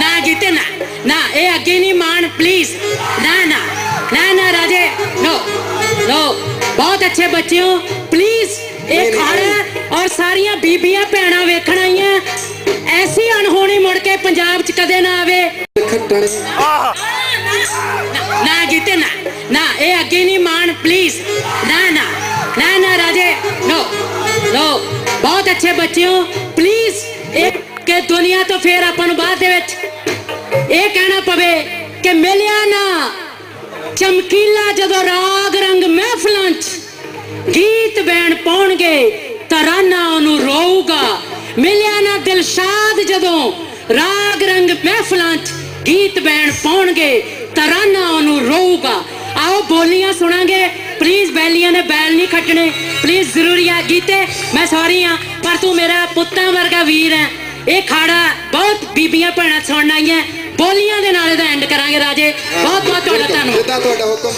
ਨਾ ਜਿੱਤੇ ਨਾ ਨਾ ਇਹ ਅੱਗੇ ਨਹੀਂ ਮਾਨ ਪਲੀਜ਼ ਨਾ ਨਾ ਨਾ ਨਾ ਰਾਜੇ ਨੋ ਨੋ ਬਹੁਤ ਅੱਛੇ ਬੱਚੇ ਹੋ ਪਲੀਜ਼ ਇਹ ਖਾਣਾ ਔਰ ਸਾਰੀਆਂ ਬੀਬੀਆਂ ਭੈਣਾਂ ਵੇਖਣ ਆਈਆਂ. ਐਸੀ ਅਣਹੋਣੀ ਮੁੜ ਕੇ ਪੰਜਾਬ 'ਚ ਕਦੇ ਨਾ ਆਵੇ। ah. ਨਾ ਜਿੱਤੇ ਨਾ। ਨਾ ਇਹ ਅੱਗੇ ਨਹੀਂ ਮਾਨ ਪਲੀਜ਼ ਨਾ ਨਾ। ਨਾ ਨਾ ਰਾਜੇ। ਨੋ ਨੋ ਬਹੁਤ ਅੱਛੇ ਬੱਚੇ ਹੋ। ਪਲੀਜ਼ ਇਹ ਕਿ ਦੁਨੀਆ ਤੋਂ ਫੇਰ ਆਪਾਂ ਨੂੰ ਬਾਅਦ ਦੇ ਵਿੱਚ ਇਹ ਕਹਿਣਾ ਪਵੇ ਕਿ ਮਿਲਿਆ ਨਾ ਚਮਕੀਲਾ ਜਦੋਂ ਰਾਗ ਰੰਗ ਮਹਿਫਲਾਂ 'ਚ ਗੀਤ ਬੈਣ ਪਾਉਣਗੇ, ਤਰਾਨਾ ਉਹਨੂੰ ਰੋਊਗਾ। ਮਿਲਿਆ ਨਾ ਦਿਲਸ਼ਾਦ ਜਦੋਂ ਰਾਗ ਰੰਗ ਮਹਿਫਲਾਂ 'ਚ ਗੀਤ ਬੈਣ ਪਾਉਣਗੇ, ਤਰਾਨਾ ਉਹਨੂੰ ਰੋਊਗਾ। ਆਓ ਬੋਲੀਆਂ ਸੁਣਾਂਗੇ। ਬੈਲੀਆਂ ਨੇ ਬੈਲ ਨਹੀਂ ਖੱਟਣੇ। ਪਲੀਜ਼ ਜ਼ਰੂਰੀ ਆ, ਗੀਤੇ, ਮੈਂ ਸੌਰੀ ਆ, ਪਰ ਤੂੰ ਮੇਰਾ ਪੁੱਤਾਂ ਵਰਗਾ ਵੀਰ ਹੈ ਇਹ ਖਾੜਾ ਬਹੁਤ ਬੀਬੀਆਂ ਭੈਣਾਂ ਸੁਣਨ ਆਈਆਂ ਬੋਲੀਆਂ ਦੇ ਨਾਲ ਇਹਦਾ ਐਂਡ ਕਰਾਂਗੇ ਰਾਜੇ। ਬਹੁਤ ਬਹੁਤ ਤੁਹਾਡਾ ਧੰਨਵਾਦ। ਜਿੱਦਾਂ ਤੁਹਾਡਾ ਹੁਕਮ